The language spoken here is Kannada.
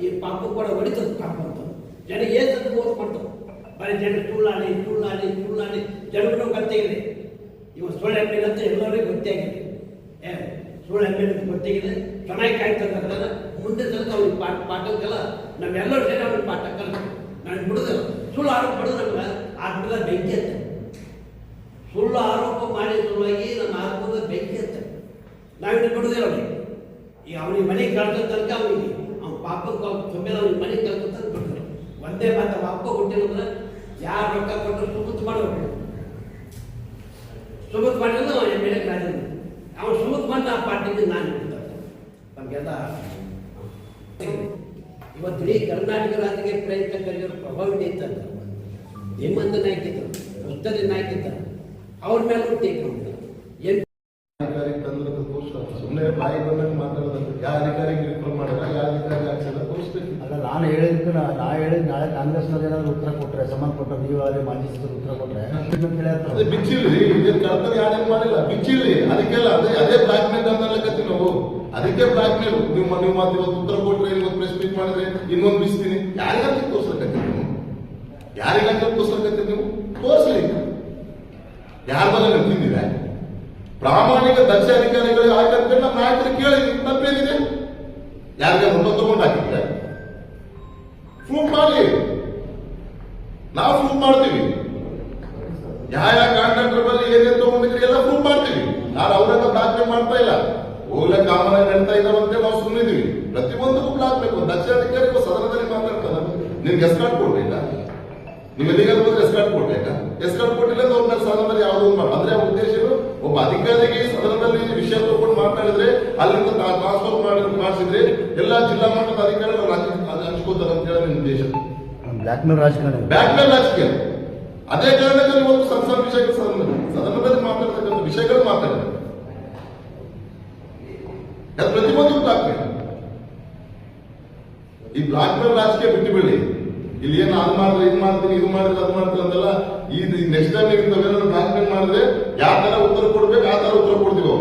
ಈ ಪಾಪ ಕೂಡ ಹೊಡಿತದೆ ಪಾಪ ಅಂತ. ಜನಗೆ ಏನು ಬರೀ ಜನ ತುಳ್ಳಾಡಿ ತುಳ್ಳಾಡಿ ತುಳ್ಳಾಡಿ ಜನಗಳು ಗೊತ್ತಾಗಿದೆ ಇವ ಸುಳ್ಳು ಅಂತ ಎಲ್ಲರಿಗೂ ಗೊತ್ತಾಗಿದೆ ಏ, ಸುಳ್ಳು ಎಮ್ಮೆಲ್ ಅಂತ ಗೊತ್ತಾಗಿದೆ ಚೆನ್ನಾಗಿ ಕಾಯ್ತಂದ್ರೆ ಮುಂದೆ ತನಕ ಅವ್ರಿಗೆ ಪಾಠ ಪಾಠಕ್ಕೆಲ್ಲ ನಾವೆಲ್ಲರೂ ಸೇರಿ ಪಾಠ ಕಲ್ಲ ನಾನು ಬಿಡುದಿಲ್ಲ. ಸುಳ್ಳು ಆರೋಪ ಮಾಡಿದ್ರೆ ಆ ಬೆಂಕಿ ಅಂತ ಸುಳ್ಳು ಆರೋಪ ಮಾಡಿ ಸುಳ್ಳಾಗಿ ನಮ್ಮ ಆತ್ಮದ ಬೆಂಕಿ ಅಂತ ನಾವಿನ್ನು ಅವ್ರಿಗೆ. ಈಗ ಅವನಿಗೆ ಮನೆ ಕಳೆದ ತನಕ ಅವನಿಗೆ, ಅವ್ನ ಪಾಪ ತುಂಬೆ ಅವ್ನಿಗೆ ಮನೆ ಕಳೆದ ತನಕ ಕೊಡ್ತಾನೆ ಒಂದೇ ಮಾತು ಪಾಪ ಅಪ್ಪ ಹುಟ್ಟಿಲ್ಲ ಯಾರು ರೊಕ್ಕ ಕೊಟ್ಟರು ಸುಮತ್ ಮಾಡಬೇಕು. ಸುಮತ್ ಮಾಡಿದ್ರು ಅವನ ಮೇಲೆ ರಾಜ ಅವನು ಸುಮತ್ ಬಂದ ಆ ಪಾರ್ಟಿಗೆ ನಾನು ನಮಗೆಲ್ಲ ಇವತ್ತು ಇಡೀ ಕರ್ನಾಟಕ ರಾಜ್ಯಕ್ಕೆ ಪ್ರಯತ್ನ ಕರೆಯೋರು ಪ್ರಭಾವಿ ಇತ್ತಂತ ಹೇಮಂತ ನಾಯ್ಕ ಉತ್ತರ ಉತ್ತರಿ ನಾಯ್ಕ ಇದ್ದರು ಅವ್ರ ಮೇಲೆ ಟೇಕ್ ಸುಮ್ಮನೆ ಬಾಯಿ ಬಂದಂಗೆ ಮಾತಾಡೋದಂತ ಯಾವ ಅಧಿಕಾರಿಗೆ ರಿಫರ್ ಮಾಡಿದ್ರೆ ಯಾವ ಅಧಿಕಾರಿ ಹಾಕ್ಸಿಲ್ಲ ತೋರಿಸ್ಬೇಕು. ಅಲ್ಲ ನಾನು ಹೇಳಿದ್ದಕ್ಕೆ ನಾ ನಾ ಹೇಳಿದ್ ನಾಳೆ ಕಾಂಗ್ರೆಸ್ನವ್ರು ಏನಾದ್ರು ಉತ್ತರ ಕೊಟ್ಟರೆ ಸಂಬಂಧಪಟ್ಟ ನೀವಾಗಲಿ ಮಾಜಿ ಸಚಿವರು ಉತ್ತರ ಕೊಟ್ಟರೆ ಅದೇ ಬಿಚ್ಚಿಲ್ಲ ಬಿಚ್ಚಿಲ್ರಿ ಇದೇನ್ ಕರ್ತವ್ಯ ಯಾರೇನು ಮಾಡಿಲ್ಲ ಬಿಚ್ಚಿಲ್ರಿ ಅದಕ್ಕೆಲ್ಲ ಅದೇ ಅದೇ ಬ್ಲಾಕ್ ಮೇಲ್ ಅನ್ನಲಕತ್ತೀವಿ ನಾವು. ಅದಕ್ಕೆ ಬ್ಲಾಕ್ ಮೇಲ್ ನೀವು ನೀವು ಮಾತು ಇವತ್ತು ಉತ್ತರ ಕೊಟ್ರೆ ಇವತ್ತು ಪ್ರೆಸ್ ಮೀಟ್ ಮಾಡಿದ್ರೆ ಇನ್ನೊಂದು ಬಿಸ್ತೀನಿ ಯಾರಿಗಂತ ತೋರ್ಸಕತ್ತೀವಿ ನೀವು? ಯಾರಿಗಂತ ತೋರ್ಸಕತ್ತೀವಿ ನೀವು? ತೋರಿಸ್ಲಿ. ಯಾರ ಮೇಲೆ ನೀವು ತಿಂದಿದೆ ಪ್ರಾಮಾಣಿಕ ದಕ್ಷ ಅಧಿಕಾರಿಗಳು ಹಾಕಂತ ನಾಯಕರು ಕೇಳಿ ತಪ್ಪೇನಿದೆ ಯಾರಿಗೆ ಮುಂದೆ ತಗೊಂಡು ಹಾಕಿದ್ರೆ ಪ್ರೂಫ್ ಮಾಡಿ. ನಾವು ಪ್ರೂಫ್ ಮಾಡ್ತೀವಿ. ಯಾವ ಯಾವ ಕಾಂಟ್ರಾಕ್ಟರ್ ಬಲ್ಲಿ ಏನೇನು ತಗೊಂಡಿದ್ರಿ ಎಲ್ಲ ಪ್ರೂಫ್ ಮಾಡ್ತೀವಿ. ನಾನು ಅವರೆಲ್ಲ ಪ್ರಾರ್ಥನೆ ಮಾಡ್ತಾ ಇಲ್ಲ. ಹೋಗ್ಲೆ ಕಾಮನ ನಡೀತಾ ಅಂತ ನಾವು ಸುಮ್ಮನಿದೀವಿ ಪ್ರತಿಯೊಂದಕ್ಕೂ ಹಾಕ್ಬೇಕು ದಕ್ಷ ಅಧಿಕಾರಿ ಸದನದಲ್ಲಿ ಮಾತಾಡ್ತಾರ. ನಿಮ್ಗೆ ಎಸ್ಕಾಟ್ ಕೊಡ್ಬೇಕಾ? ನೀವು ಎಲ್ಲಿಗಾದ್ರೂ ಬಂದ್ರೆ ಎಸ್ಕಾಟ್ ಕೊಡ್ಬೇಕಾ? ಎಸ್ಕಾಟ್ ಕೊಟ್ಟಿಲ್ಲ ಅವ್ರ ಸದನದಲ್ಲಿ ಅಧಿಕಾರಿಗೆ ಸದನದಲ್ಲಿ ವಿಷಯ ತಗೊಂಡು ಮಾತಾಡಿದ್ರೆ ಅಲ್ಲಿಂದ ಟ್ರಾನ್ಸ್ಫರ್ ಮಾಡಿ ಮಾಡಿಸಿದ್ರೆ ಎಲ್ಲಾ ಜಿಲ್ಲಾ ಮಟ್ಟದ ಅಧಿಕಾರಿಗಳು ರಾಜಕೀಯ ಹಂಚ್ಕೋತಾರೆ ಅಂತ ಹೇಳಿ ಉದ್ದೇಶ. ಬ್ಲಾಕ್ ಮೇಲ್ ರಾಜಕಾರಣ. ಬ್ಲಾಕ್ ಮೇಲ್ ರಾಜಕೀಯ. ಅದೇ ಕಾರಣದಲ್ಲಿ ಒಂದು ಸಣ್ಣ ಸಣ್ಣ ವಿಷಯಗಳು ಸದನ ಸದನದಲ್ಲಿ ಮಾತಾಡ್ತಕ್ಕಂಥ ವಿಷಯಗಳು ಮಾತಾಡಿದೆ ಪ್ರತಿಯೊಂದು ಬ್ಲಾಕ್ ಮೇಲ್ ಈ ಬ್ಲಾಕ್ ಮೇಲ್ ರಾಜಕೀಯ ಬಿಟ್ಟು ಬಿಡಿ ಇಲ್ಲಿ ಏನು ಅದು ಮಾಡಿದ್ರೆ ಇದು ಮಾಡ್ತೀನಿ ಇದು ಮಾಡಿದ್ರೆ ಅದು ಮಾಡ್ತಾರೆ ಅಂತೆಲ್ಲ ಈ ನೆಕ್ಸ್ಟ್ ಟೈಮ್ ನೀವು ಬ್ಲಾಕ್ ಮೇಲ್ ಮಾಡಿದ್ರೆ ಯಾವ ತರ ಉತ್ತರ ಕೊಡ್ಬೇಕು ಆ ತರ ಉತ್ತರ ಕೊಡ್ತೀವೋ?